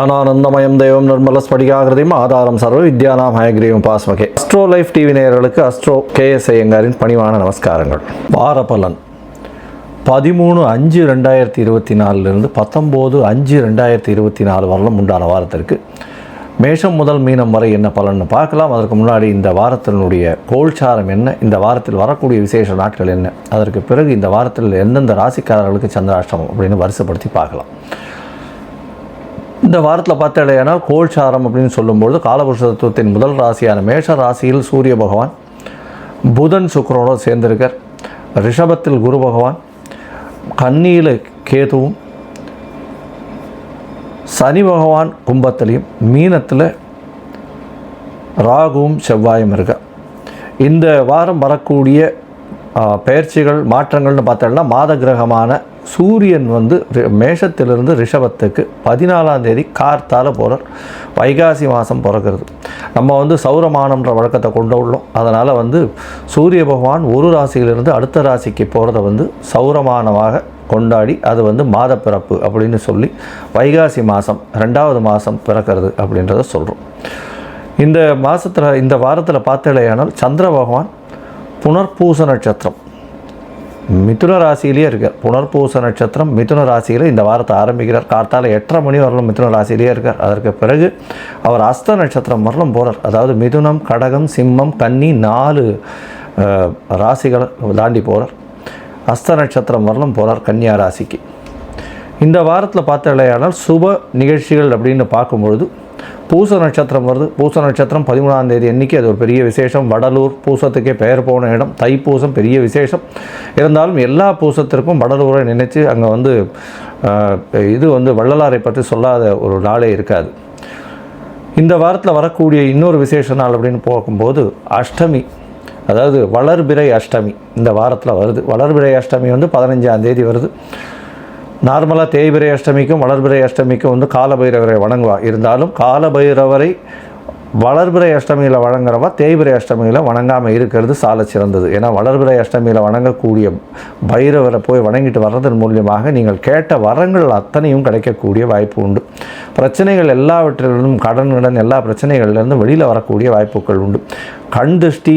ஞானானந்தமயம் தெய்வம் நிர்மல ஸ்படிகாகிருதியும் ஆதாரம் சர்வ வித்யானாம் ஹயக்ரீவம் பாஸ்மகே. அஸ்ட்ரோ லைஃப் டிவி நேயர்களுக்கு அஸ்ட்ரோ கே எஸ் ஐயங்காரின் பணிவான நமஸ்காரங்கள். வார பலன் பதிமூணு அஞ்சு ரெண்டாயிரத்தி இருபத்தி நாலுலேருந்து பத்தொம்போது அஞ்சு ரெண்டாயிரத்தி இருபத்தி நாலு வரலும் உண்டான வாரத்திற்கு மேஷம் முதல் மீனம் வரை என்ன பலன்னு பார்க்கலாம். அதற்கு முன்னாடி இந்த வாரத்தினுடைய கோல்சாரம் என்ன? இந்த வாரத்தில் வரக்கூடிய விசேஷ நாட்கள் என்ன? அதற்கு பிறகு இந்த வாரத்தில் எந்தெந்த ராசிக்காரர்களுக்கு சந்திராஷ்டமம் அப்படின்னு வரிசைப்படுத்தி பார்க்கலாம். இந்த வாரத்தில் பார்த்தாலேயானால் கோல்சாரம் அப்படின்னு சொல்லும்பொழுது காலபுருஷ தத்துவத்தின் முதல் ராசியான மேஷ ராசியில் சூரிய பகவான் புதன் சுக்கரனோடு சேர்ந்திருக்கார். ரிஷபத்தில் குரு பகவான் கன்னியில் கேதுவும் சனி பகவான் கும்பத்திலையும் மீனத்தில் ராகுவும் செவ்வாயும் இருக்க இந்த வாரம் வரக்கூடிய பெயர்ச்சிகள் மாற்றங்கள்னு பார்த்தோம்னா மாத கிரகமான சூரியன் வந்து மேஷத்திலிருந்து ரிஷபத்துக்கு பதினாலாம் தேதி கார்த்தால் போகிறார் வைகாசி மாதம் பிறக்கிறது. நம்ம வந்து சௌரமானம்ன்ற வழக்கத்தை கொண்டு உள்ளோம். அதனால் வந்து சூரிய பகவான் ஒரு ராசியிலிருந்து அடுத்த ராசிக்கு போகிறத வந்து சௌரமானமாக கொண்டாடி அது வந்து மாத பிறப்பு அப்படின்னு சொல்லி வைகாசி மாதம் ரெண்டாவது மாதம் பிறக்கிறது அப்படின்றத சொல்கிறோம் இந்த மாதத்தில் இந்த வாரத்தில் பார்த்தலையானால் சந்திர பகவான் புனர்பூச நட்சத்திரம். மிதுன ராசியிலேயே இருக்கார். புனர்பூச நட்சத்திரம் மிதுன ராசியில் இந்த வாரத்தை ஆரம்பிக்கிறார். கார்த்தால எட்டரை மணி வரலும் மிதுன ராசியிலேயே இருக்கார். அதற்கு பிறகு அவர் அஸ்த நட்சத்திரம் வரலும் போகிறார் அதாவது மிதுனம் கடகம் சிம்மம் கன்னி நாலு ராசிகளை தாண்டி போகிறார் அஸ்த நட்சத்திரம் வரலும் போகிறார் கன்னியா ராசிக்கு. இந்த வாரத்தில் பார்த்தாலேயானால் சுப நிகழ்ச்சிகள் அப்படின்னு பார்க்கும்பொழுது பூச நட்சத்திரம் வருது. பூச நட்சத்திரம் பதிமூணாம் தேதி அன்னைக்கு அது ஒரு பெரிய விசேஷம். வடலூர் பூசத்துக்கே பெயர் போன இடம். தைப்பூசம் பெரிய விசேஷம். இருந்தாலும் எல்லா பூசத்திற்கும் வடலூரை நினைச்சு அங்கே வந்து இது வந்து வள்ளலாரை பற்றி சொல்லாத ஒரு நாளே இருக்காது. இந்த வாரத்தில் வரக்கூடிய இன்னொரு விசேஷ நாள் அப்படின்னு பார்க்கும்போது அஷ்டமி. அதாவது வளர்பிறை அஷ்டமி இந்த வாரத்தில் வருது. வளர்பிறை அஷ்டமி வந்து பதினஞ்சாம் தேதி வருது. நார்மலாக தேய்பிரை அஷ்டமிக்கும் வளர்பிரை அஷ்டமிக்கும் வந்து காலபைரவரை வணங்குவா. இருந்தாலும் காலபைரவரை வளர்பிறை அஷ்டமியில் வணங்குறவா தேய்பிறை அஷ்டமியில் வணங்காமல் இருக்கிறது சால சிறந்தது. ஏன்னா வளர்பிறை அஷ்டமியில் வணங்கக்கூடிய பைரவரை போய் வணங்கிட்டு வர்றதன் மூலியமாக நீங்கள் கேட்ட வரங்கள் அத்தனையும் கிடைக்கக்கூடிய வாய்ப்பு உண்டு. பிரச்சனைகள் எல்லாவற்றிலிருந்தும் கடன் கடன் எல்லா பிரச்சனைகள்லேருந்தும் வெளியில் வரக்கூடிய வாய்ப்புகள் உண்டு. கண் திருஷ்டி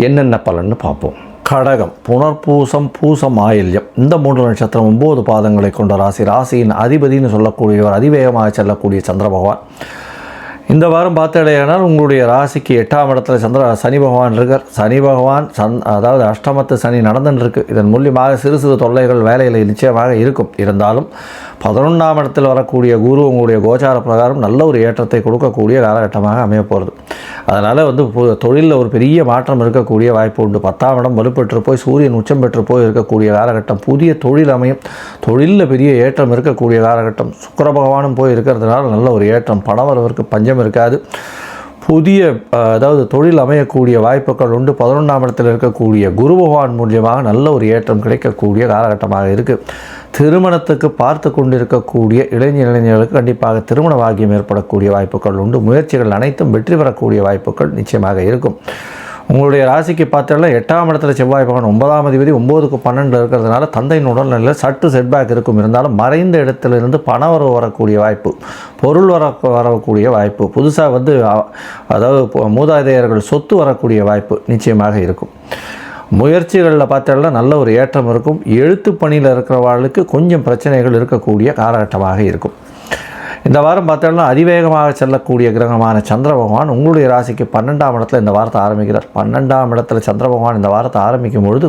என்னென்ன பலன்னு பார்ப்போம். கடகம் புனர்பூசம் பூசம் ஆயில்யம். இந்த மூன்று நட்சத்திரம் ஒம்பது பாதங்களை கொண்ட ராசி. ராசியின் அதிபதினு சொல்லக்கூடியவர் அதிவேகமாக செல்லக்கூடிய சந்திர பகவான். இந்த வாரம் பார்த்தடையானால் உங்களுடைய ராசிக்கு எட்டாம் இடத்துல சந்திர சனி பகவான் இருக்கார். சனி பகவான் சந் அதாவது அஷ்டமத்து சனி நடந்துன்னு இருக்கு. இதன் மூலியமாக சிறு சிறு தொல்லைகள் வேலையில் நிச்சயமாக இருக்கும். இருந்தாலும் பதினொன்றாம் இடத்தில் வரக்கூடிய குரு உங்களுடைய கோச்சார பிரகாரம் நல்ல ஒரு ஏற்றத்தை கொடுக்கக்கூடிய காலகட்டமாக அமைய போகிறது அதனால் வந்து தொழிலில் ஒரு பெரிய மாற்றம் இருக்கக்கூடிய வாய்ப்பு உண்டு. பத்தாம் இடம் வலுப்பெற்று போய் சூரியன் உச்சம் பெற்று போய் இருக்கக்கூடிய காலகட்டம் புதிய தொழில் அமையும். தொழிலில் பெரிய ஏற்றம் இருக்கக்கூடிய காலகட்டம். சுக்கர பகவானும் போய் இருக்கிறதுனால நல்ல ஒரு ஏற்றம். பணம் வரவருக்கு பஞ்சம் இருக்காது. புதிய அதாவது தொழில் அமையக்கூடிய வாய்ப்புகள் உண்டு. பதினொன்றாம் இடத்தில் இருக்கக்கூடிய குரு பகவான் மூலியமாக நல்ல ஒரு ஏற்றம் கிடைக்கக்கூடிய காலகட்டமாக இருக்குது திருமணத்துக்கு பார்த்து கொண்டிருக்கக்கூடிய இளைஞர் இளைஞர்களுக்கு கண்டிப்பாக திருமண பாக்கியம் ஏற்படக்கூடிய வாய்ப்புகள் உண்டு. முயற்சிகள் அனைத்தும் வெற்றி பெறக்கூடிய வாய்ப்புகள் நிச்சயமாக இருக்கும். உங்களுடைய ராசிக்கு பார்த்தோம்னா எட்டாம் இடத்துல செவ்வாய் பகவான் ஒன்பதாம் அதிபதி ஒம்போதுக்கு பன்னெண்டில் இருக்கிறதுனால தந்தையின் உடல்நிலையில் சற்று செட்பேக் இருக்கும். இருந்தாலும் மறைந்த இடத்துலேருந்து பணம் வர வரக்கூடிய வாய்ப்பு பொருள் வர வரக்கூடிய வாய்ப்பு புதுசாக வந்து அதாவது மூதாதையர்கள் சொத்து வரக்கூடிய வாய்ப்பு நிச்சயமாக இருக்கும். முயற்சிகளில் பார்த்தோம்னா நல்ல ஒரு ஏற்றம் இருக்கும். எழுத்து பணியில் இருக்கிறவர்களுக்கு கொஞ்சம் பிரச்சனைகள் இருக்கக்கூடிய காலகட்டமாக இருக்கும். இந்த வாரம் பார்த்தோம்னா அதிவேகமாக செல்லக்கூடிய கிரகமான சந்திர பகவான் உங்களுடைய ராசிக்கு பன்னெண்டாம் இடத்துல இந்த வாரத்தை ஆரம்பிக்கிறார். பன்னெண்டாம் இடத்துல சந்திர பகவான் இந்த வாரத்தை ஆரம்பிக்கும் பொழுது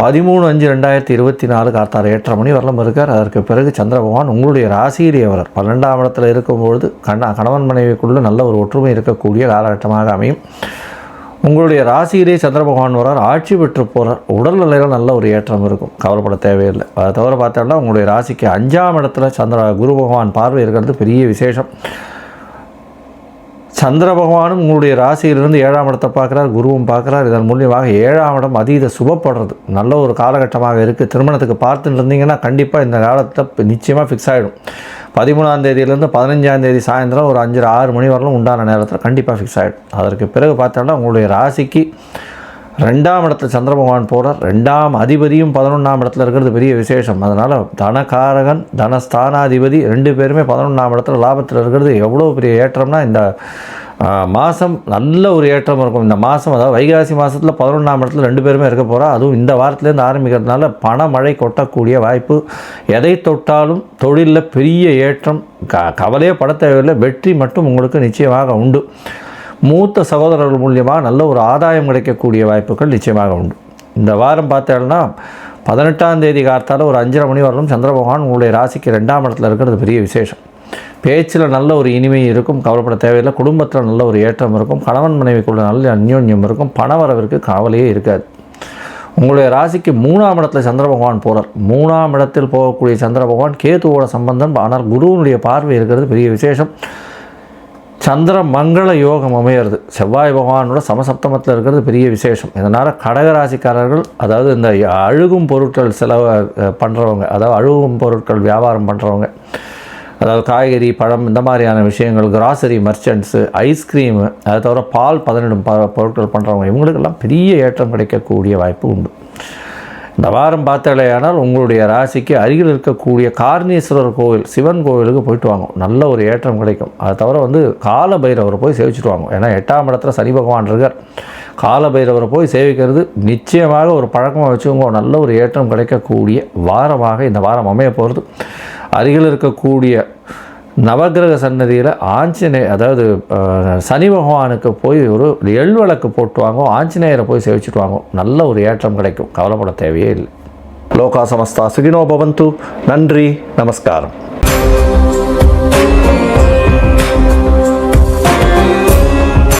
பதிமூணு அஞ்சு ரெண்டாயிரத்தி இருபத்தி நாலு கார்த்தார் ஏற்றரை மணி வரலாம் இருக்கார். அதற்கு பிறகு சந்திர பகவான் உங்களுடைய ராசியிலே வரார். பன்னெண்டாம் இடத்துல இருக்கும்பொழுது கண்ணா கணவன் மனைவிக்குள்ளே நல்ல ஒரு ஒற்றுமை இருக்கக்கூடிய காலகட்டமாக அமையும். உங்களுடைய ராசியிலே சந்திர பகவான் வரார் ஆட்சி பெற்று போகிறார் உடல்நிலையில் நல்ல ஒரு ஏற்றம் இருக்கும். கவலைப்பட தேவையில்லை. அதை தவிர பார்த்தோம்னா உங்களுடைய ராசிக்கு அஞ்சாம் இடத்துல சந்திர குரு பகவான் பார்வை இருக்கிறது பெரிய விசேஷம். சந்திர பகவானும் உங்களுடைய ராசியிலிருந்து ஏழாம் இடத்தை பார்க்குறார் குருவும் பார்க்குறார். இதன் மூலியமாக ஏழாம் இடம் அதீத சுபப்படுறது. நல்ல ஒரு காலகட்டமாக இருக்குது திருமணத்துக்கு பார்த்துட்டு இருந்தீங்கன்னா கண்டிப்பாக இந்த காலத்தை நிச்சயமாக ஃபிக்ஸ் ஆகிடும் பதிமூணாம் தேதியிலேருந்து பதினஞ்சாம் தேதி சாயந்தரம் ஒரு அஞ்சரை ஆறு மணி வரலும் உண்டான நேரத்தில் கண்டிப்பாக ஃபிக்ஸ் ஆகிடும் அதற்கு பிறகு பார்த்தோம்னா உங்களுடைய ராசிக்கு ரெண்டாம் இடத்துல சந்திர பகவான் போகிறார் ரெண்டாம் அதிபதியும் பதினொன்றாம் இடத்துல இருக்கிறது பெரிய விசேஷம். அதனால் தனகாரகன் தனஸ்தானாதிபதி ரெண்டு பேருமே பதினொன்றாம் இடத்துல லாபத்தில் இருக்கிறது எவ்வளோ பெரிய ஏற்றம்னா இந்த மாதம் நல்ல ஒரு ஏற்றம் இருக்கும். இந்த மாதம் அதாவது வைகாசி மாதத்தில் பதினொன்றாம் இடத்துல ரெண்டு பேருமே இருக்க போகிறா அதுவும் இந்த வாரத்துலேருந்து ஆரம்பிக்கிறதுனால பணமழை கொட்டக்கூடிய வாய்ப்பு. எதை தொட்டாலும் தொழிலில் பெரிய ஏற்றம். க கவலையே பட தேவையில்லை. வெற்றி மட்டும் உங்களுக்கு நிச்சயமாக உண்டு. மூத்த சகோதரர்கள் மூலியமாக நல்ல ஒரு ஆதாயம் கிடைக்கக்கூடிய வாய்ப்புகள் நிச்சயமாக உண்டு. இந்த வாரம் பார்த்தேன்னா பதினெட்டாம் தேதி கார்த்தால ஒரு அஞ்சரை மணி வரலும் சந்திர பகவான் உங்களுடைய ராசிக்கு ரெண்டாம் இடத்துல இருக்கிறது பெரிய விசேஷம். பேச்சில் நல்ல ஒரு இனிமை இருக்கும் கவலைப்பட தேவையில்லை. குடும்பத்தில் நல்ல ஒரு ஏற்றம் இருக்கும் கணவன் மனைவிக்குள்ள நல்ல அந்யோன்யம் இருக்கும் பணவரவிற்கு கவலையே இருக்காது. உங்களுடைய ராசிக்கு மூணாம் இடத்துல சந்திர பகவான் போகிறார் மூணாம் இடத்தில் போகக்கூடிய சந்திர பகவான் கேதுவோட சம்பந்தம் ஆனால் குருவினுடைய பார்வை இருக்கிறது பெரிய விசேஷம். சந்திர மங்கள யோகம் அமையிறது. செவ்வாய் பகவானோட சமசப்தமத்தில் இருக்கிறது பெரிய விசேஷம். இதனால் கடகராசிக்காரர்கள் அதாவது இந்த அழுகும் பொருட்கள் செலவு பண்ணுறவங்க அதாவது அழுகும் பொருட்கள் வியாபாரம் பண்ணுறவங்க அதாவது காய்கறி பழம் இந்த மாதிரியான விஷயங்கள் கிராசரி மர்ச்சன்ட்ஸு ஐஸ்கிரீமு அதை தவிர பால் பதனிடும் ப பொருட்கள் பண்ணுறவங்க இவங்களுக்கெல்லாம் பெரிய ஏற்றம் கிடைக்கக்கூடிய வாய்ப்பு உண்டு. இந்த வாரம் பார்த்தாலேயானால் உங்களுடைய ராசிக்கு அருகில் இருக்கக்கூடிய கார்ணீஸ்வரர் கோவில் சிவன் கோவிலுக்கு போயிட்டு வாங்க நல்ல ஒரு ஏற்றம் கிடைக்கும். அதை தவிர வந்து கால பைரவரை போய் சேவிச்சுட்டு வாங்க ஏன்னா எட்டாம் இடத்துல சனி பகவான் இருக்கார். கால பைரவரை போய் சேவிக்கிறது நிச்சயமாக ஒரு பழக்கமாக வச்சுக்கோங்க. நல்ல ஒரு ஏற்றம் கிடைக்கக்கூடிய வாரமாக இந்த வாரம் அமைய போகிறது. அருகில் இருக்கக்கூடிய நவக்கிரக சன்னதியில் ஆஞ்சநேய அதாவது சனி பகவானுக்கு போய் ஒரு எள் விளக்கு போட்டு வாங்கும் ஆஞ்சநேயரை போய் சேவிச்சுட்டு வாங்கும் நல்ல ஒரு ஏற்றம் கிடைக்கும். கவலைப்பட தேவையே இல்லை. லோகா சமஸ்தா சுகினோ பவந்து. நன்றி நமஸ்காரம்.